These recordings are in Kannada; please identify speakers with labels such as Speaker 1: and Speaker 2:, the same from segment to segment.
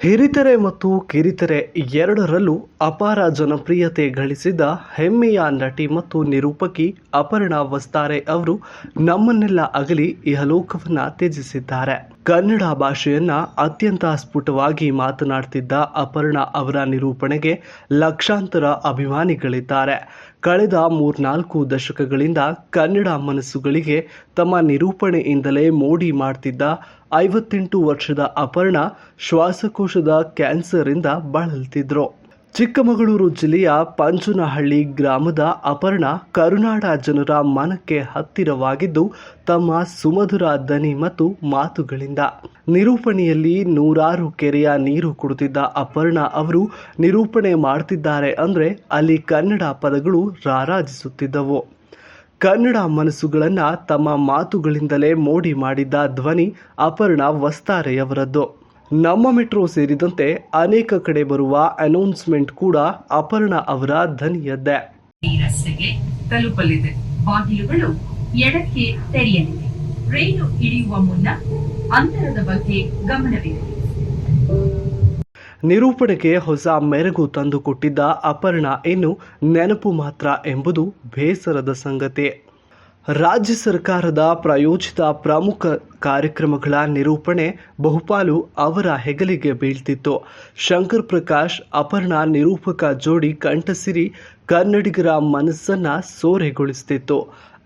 Speaker 1: ಹಿರಿತೆರೆ ಮತ್ತು ಕಿರಿತೆರೆ ಎರಡರಲ್ಲೂ ಅಪಾರ ಜನಪ್ರಿಯತೆ ಗಳಿಸಿದ ಹೆಮ್ಮೆಯ ನಟಿ ಮತ್ತು ನಿರೂಪಕಿ ಅಪರ್ಣಾ ವಸ್ತಾರೆ ಅವರು ನಮ್ಮನ್ನೆಲ್ಲ ಅಗಲಿ ಇಹಲೋಕವನ್ನ ತ್ಯಜಿಸಿದ್ದಾರೆ. ಕನ್ನಡ ಭಾಷೆಯನ್ನ ಅತ್ಯಂತ ಸ್ಫುಟವಾಗಿ ಮಾತನಾಡ್ತಿದ್ದ ಅಪರ್ಣ ಅವರ ನಿರೂಪಣೆಗೆ ಲಕ್ಷಾಂತರ ಅಭಿಮಾನಿಗಳಿದ್ದಾರೆ. ಕಳೆದ ಮೂರ್ನಾಲ್ಕು ದಶಕಗಳಿಂದ ಕನ್ನಡ ಮನಸ್ಸುಗಳಿಗೆ ತಮ್ಮ ನಿರೂಪಣೆಯಿಂದಲೇ ಮೋಡಿ ಮಾಡ್ತಿದ್ದ ಐವತ್ತೆಂಟು ವರ್ಷದ ಅಪರ್ಣ ಶ್ವಾಸಕೋಶದ ಕ್ಯಾನ್ಸರಿಂದ ಬಳಲ್ತಿದ್ರು. ಚಿಕ್ಕಮಗಳೂರು ಜಿಲ್ಲೆಯ ಪಂಚುನಹಳ್ಳಿ ಗ್ರಾಮದ ಅಪರ್ಣ ಕರುನಾಡ ಜನರ ಮನಕ್ಕೆ ಹತ್ತಿರವಾಗಿದ್ದು, ತಮ್ಮ ಸುಮಧುರ ದನಿ ಮತ್ತು ಮಾತುಗಳಿಂದ. ನಿರೂಪಣೆಯಲ್ಲಿ ನೂರಾರು ಕೆರೆಯ ನೀರು ಕುಡಿತಿದ್ದ ಅಪರ್ಣ ಅವರು, ನಿರೂಪಣೆ ಮಾಡ್ತಿದ್ದಾರೆ ಅಂದರೆ ಅಲ್ಲಿ ಕನ್ನಡ ಪದಗಳು ರಾರಾಜಿಸುತ್ತಿದ್ದವು. ಕನ್ನಡ ಮನಸ್ಸುಗಳನ್ನು ತಮ್ಮ ಮಾತುಗಳಿಂದಲೇ ಮೋಡಿ ಮಾಡಿದ್ದ ಧ್ವನಿ ಅಪರ್ಣ ವಸ್ತಾರೆಯವರದ್ದು. ನಮ್ಮ ಮೆಟ್ರೋ ಸೇರಿದಂತೆ ಅನೇಕ ಕಡೆ ಬರುವ ಅನೌನ್ಸ್ಮೆಂಟ್ ಕೂಡ ಅಪರ್ಣ ಅವರ ಧ್ವನಿಯದ್ದೇ.
Speaker 2: ಈ ರಸ್ತೆಗೆ ತಲುಪಲಿದೆ. ಬಾಗಿಲುಗಳು ಎಡಕ್ಕೆ ತೆರೆಯಲಿದೆ ರೈಲು ಇಳಿಯುವ ಮುನ್ನ ಅಂತರದ ಬಗ್ಗೆ ಗಮನವಿದೆ
Speaker 1: ನಿರೂಪಣೆಗೆ ಹೊಸ ಮೆರಗು ತಂದುಕೊಟ್ಟಿದ್ದ ಅಪರ್ಣ ಇನ್ನು ನೆನಪು ಮಾತ್ರ ಎಂಬುದು ಬೇಸರದ ಸಂಗತಿ. ರಾಜ್ಯ ಸರ್ಕಾರದ ಪ್ರಾಯೋಜಿತ ಪ್ರಮುಖ ಕಾರ್ಯಕ್ರಮಗಳ ನಿರೂಪಣೆ ಬಹುಪಾಲು ಅವರ ಹೆಗಲಿಗೆ ಬೀಳ್ತಿತ್ತು. ಶಂಕರ್ ಪ್ರಕಾಶ್, ಅಪರ್ಣ ನಿರೂಪಕ ಜೋಡಿ ಕಂಠಸಿರಿ, ಕನ್ನಡಿಗರ ಮನಸ್ಸನ್ನ ಸೋರೆಗೊಳಿಸ್ತಿತ್ತು.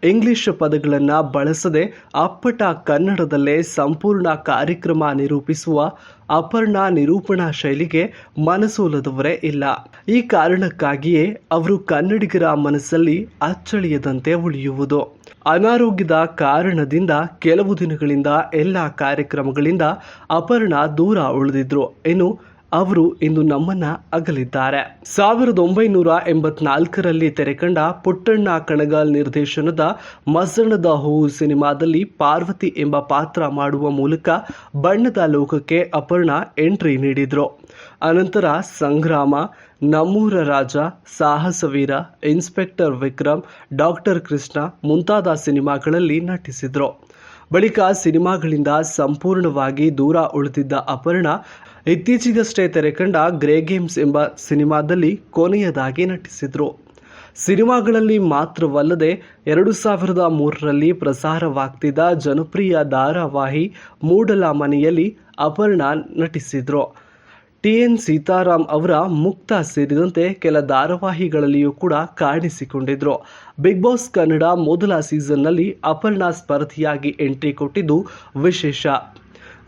Speaker 1: ಇಂಗ್ಲಿಷ್ ಪದಗಳನ್ನು ಬಳಸದೆ ಅಪ್ಪಟ ಕನ್ನಡದಲ್ಲೇ ಸಂಪೂರ್ಣ ಕಾರ್ಯಕ್ರಮ ನಿರೂಪಿಸುವ ಅಪರ್ಣ ನಿರೂಪಣಾ ಶೈಲಿಗೆ ಮನಸೋಲದವರೇ ಇಲ್ಲ. ಈ ಕಾರಣಕ್ಕಾಗಿಯೇ ಅವರು ಕನ್ನಡಿಗರ ಮನಸ್ಸಲ್ಲಿ ಅಚ್ಚಳಿಯದಂತೆ ಉಳಿಯುವುದು. ಅನಾರೋಗ್ಯದ ಕಾರಣದಿಂದ ಕೆಲವು ದಿನಗಳಿಂದ ಎಲ್ಲ ಕಾರ್ಯಕ್ರಮಗಳಿಂದ ಅಪರ್ಣ ದೂರ ಉಳಿದಿದ್ರು. ಇನ್ನು ಅವರು ಇಂದು ನಮ್ಮನ್ನ ಅಗಲಿದ್ದಾರೆ. ಸಾವಿರದ ಒಂಬೈನೂರ ಎಂಬತ್ನಾಲ್ಕರಲ್ಲಿ ತೆರೆಕಂಡ ಪುಟ್ಟಣ್ಣ ಕಣಗಾಲ್ ನಿರ್ದೇಶನದ ಮಸಣದ ಹೂವು ಸಿನಿಮಾದಲ್ಲಿ ಪಾರ್ವತಿ ಎಂಬ ಪಾತ್ರ ಮಾಡುವ ಮೂಲಕ ಬಣ್ಣದ ಲೋಕಕ್ಕೆ ಅಪರ್ಣ ಎಂಟ್ರಿ ನೀಡಿದ್ರು. ಅನಂತರ ಸಂಗ್ರಾಮ, ನಮ್ಮೂರ ರಾಜ, ಸಾಹಸವೀರ, ಇನ್ಸ್ಪೆಕ್ಟರ್ ವಿಕ್ರಮ್, ಡಾಕ್ಟರ್ ಕೃಷ್ಣ ಮುಂತಾದ ಸಿನಿಮಾಗಳಲ್ಲಿ ನಟಿಸಿದ್ರು. ಬಳಿಕ ಸಿನಿಮಾಗಳಿಂದ ಸಂಪೂರ್ಣವಾಗಿ ದೂರ ಉಳಿದಿದ್ದ ಅಪರ್ಣ ಇತ್ತೀಚೆಗಷ್ಟೇ ತೆರೆಕಂಡ ಗ್ರೇ ಗೇಮ್ಸ್ ಎಂಬ ಸಿನಿಮಾದಲ್ಲಿ ಕೊನೆಯದಾಗಿ ನಟಿಸಿದ್ರು. ಸಿನಿಮಾಗಳಲ್ಲಿ ಮಾತ್ರವಲ್ಲದೆ ಎರಡು ಸಾವಿರದ ಮೂರರಲ್ಲಿ ಪ್ರಸಾರವಾಗ್ತಿದ್ದ ಜನಪ್ರಿಯ ಧಾರಾವಾಹಿ ಮೂಡಲ ಮನೆಯಲ್ಲಿ ಅಪರ್ಣಾ ನಟಿಸಿದ್ರು. ಟಿ. ಎನ್. ಸೀತಾರಾಮ್ ಅವರ ಮುಕ್ತ ಸೇರಿದಂತೆ ಕೆಲ ಧಾರಾವಾಹಿಗಳಲ್ಲಿಯೂ ಕೂಡ ಕಾಣಿಸಿಕೊಂಡಿದ್ರು. ಬಿಗ್ ಬಾಸ್ ಕನ್ನಡ ಮೊದಲ ಸೀಸನ್ನಲ್ಲಿ ಅಪರ್ಣ ಸ್ಪರ್ಧಿಯಾಗಿ ಎಂಟ್ರಿ ಕೊಟ್ಟಿದ್ದು ವಿಶೇಷ.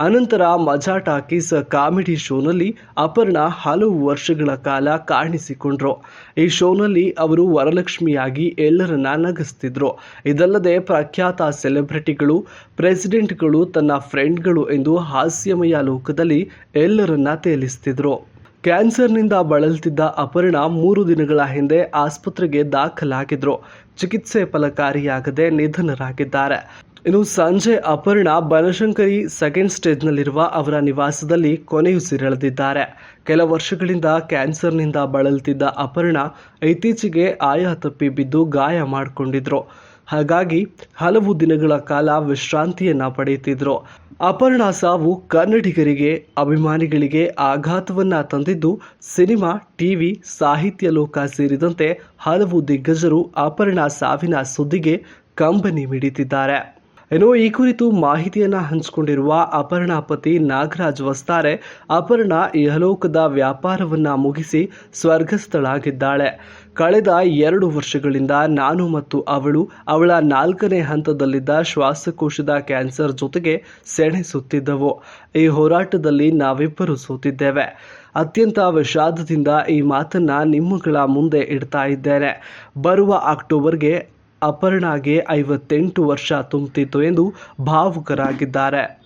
Speaker 1: ಅನಂತರ ಮಜಾ ಟಾಕೀಸ್ ಕಾಮಿಡಿ ಶೋನಲ್ಲಿ ಅಪರ್ಣ ಹಲವು ವರ್ಷಗಳ ಕಾಲ ಕಾಣಿಸಿಕೊಂಡ್ರು. ಈ ಶೋನಲ್ಲಿ ಅವರು ವರಲಕ್ಷ್ಮಿಯಾಗಿ ಎಲ್ಲರನ್ನ ನಗಿಸ್ತಿದ್ರು. ಇದಲ್ಲದೆ ಪ್ರಖ್ಯಾತ ಸೆಲೆಬ್ರಿಟಿಗಳು, ಪ್ರೆಸಿಡೆಂಟ್ಗಳು, ತನ್ನ ಫ್ರೆಂಡ್ಗಳು ಎಂದು ಹಾಸ್ಯಮಯ ಲೋಕದಲ್ಲಿ ಎಲ್ಲರನ್ನ ತೇಲಿಸ್ತಿದ್ರು. ಕ್ಯಾನ್ಸರ್ನಿಂದ ಬಳಲ್ತಿದ್ದ ಅಪರ್ಣ ಮೂರು ದಿನಗಳ ಹಿಂದೆ ಆಸ್ಪತ್ರೆಗೆ ದಾಖಲಾಗಿದ್ರು. ಚಿಕಿತ್ಸೆ ಫಲಕಾರಿಯಾಗದೆ ನಿಧನರಾಗಿದ್ದಾರೆ. ಇನ್ನು ಸಂಜೆ ಅಪರ್ಣ ಬನಶಂಕರಿ ಸೆಕೆಂಡ್ ಸ್ಟೇಜ್ನಲ್ಲಿರುವ ಅವರ ನಿವಾಸದಲ್ಲಿ ಕೊನೆಯುಸಿರೆಳೆದಿದ್ದಾರೆ ಕೆಲ ವರ್ಷಗಳಿಂದ ಕ್ಯಾನ್ಸರ್ನಿಂದ ಬಳಲುತ್ತಿದ್ದ ಅಪರ್ಣ ಇತ್ತೀಚೆಗೆ ಆಯ ತಪ್ಪಿ ಬಿದ್ದು ಗಾಯ ಮಾಡಿಕೊಂಡಿದ್ರು. ಹಾಗಾಗಿ ಹಲವು ದಿನಗಳ ಕಾಲ ವಿಶ್ರಾಂತಿಯನ್ನ ಪಡೆಯುತ್ತಿದ್ರು. ಅಪರ್ಣ ಸಾವು ಕನ್ನಡಿಗರಿಗೆ, ಅಭಿಮಾನಿಗಳಿಗೆ ಆಘಾತವನ್ನ ತಂದಿದ್ದು ಸಿನಿಮಾ, ಟಿವಿ, ಸಾಹಿತ್ಯ ಲೋಕ ಸೇರಿದಂತೆ ಹಲವು ದಿಗ್ಗಜರು ಅಪರ್ಣ ಸಾವಿನ ಸುದ್ದಿಗೆ ಕಂಬನಿ ಮಿಡಿತಿದ್ದಾರೆ ಇನ್ನು ಈ ಕುರಿತು ಮಾಹಿತಿಯನ್ನು ಹಂಚಿಕೊಂಡಿರುವ ಅಪರ್ಣ ಪತಿ ನಾಗರಾಜ್ ವಸ್ತಾರೆ, ಅಪರ್ಣ ಇಹಲೋಕದ ವ್ಯಾಪಾರವನ್ನ ಮುಗಿಸಿ ಸ್ವರ್ಗಸ್ಥಳಾಗಿದ್ದಾಳೆ. ಕಳೆದ ಎರಡು ವರ್ಷಗಳಿಂದ ನಾನು ಮತ್ತು ಅವಳು ಅವಳ ನಾಲ್ಕನೇ ಹಂತದಲ್ಲಿದ್ದ ಶ್ವಾಸಕೋಶದ ಕ್ಯಾನ್ಸರ್ ಜೊತೆಗೆ ಸೆಣೆಸುತ್ತಿದ್ದವು. ಈ ಹೋರಾಟದಲ್ಲಿ ನಾವಿಬ್ಬರು ಸೋತಿದ್ದೇವೆ. ಅತ್ಯಂತ ವಿಷಾದದಿಂದ ಈ ಮಾತನ್ನ ನಿಮ್ಮಗಳ ಮುಂದೆ ಇಡ್ತಾ ಇದ್ದೇನೆ. ಬರುವ ಅಕ್ಟೋಬರ್ಗೆ ಅಪರ್ಣಾಗೆ ಐವತ್ತೆಂಟು ವರ್ಷ ತುಂಬುತ್ತಿತ್ತು ಎಂದು ಭಾವುಕರಾಗಿದ್ದಾರೆ.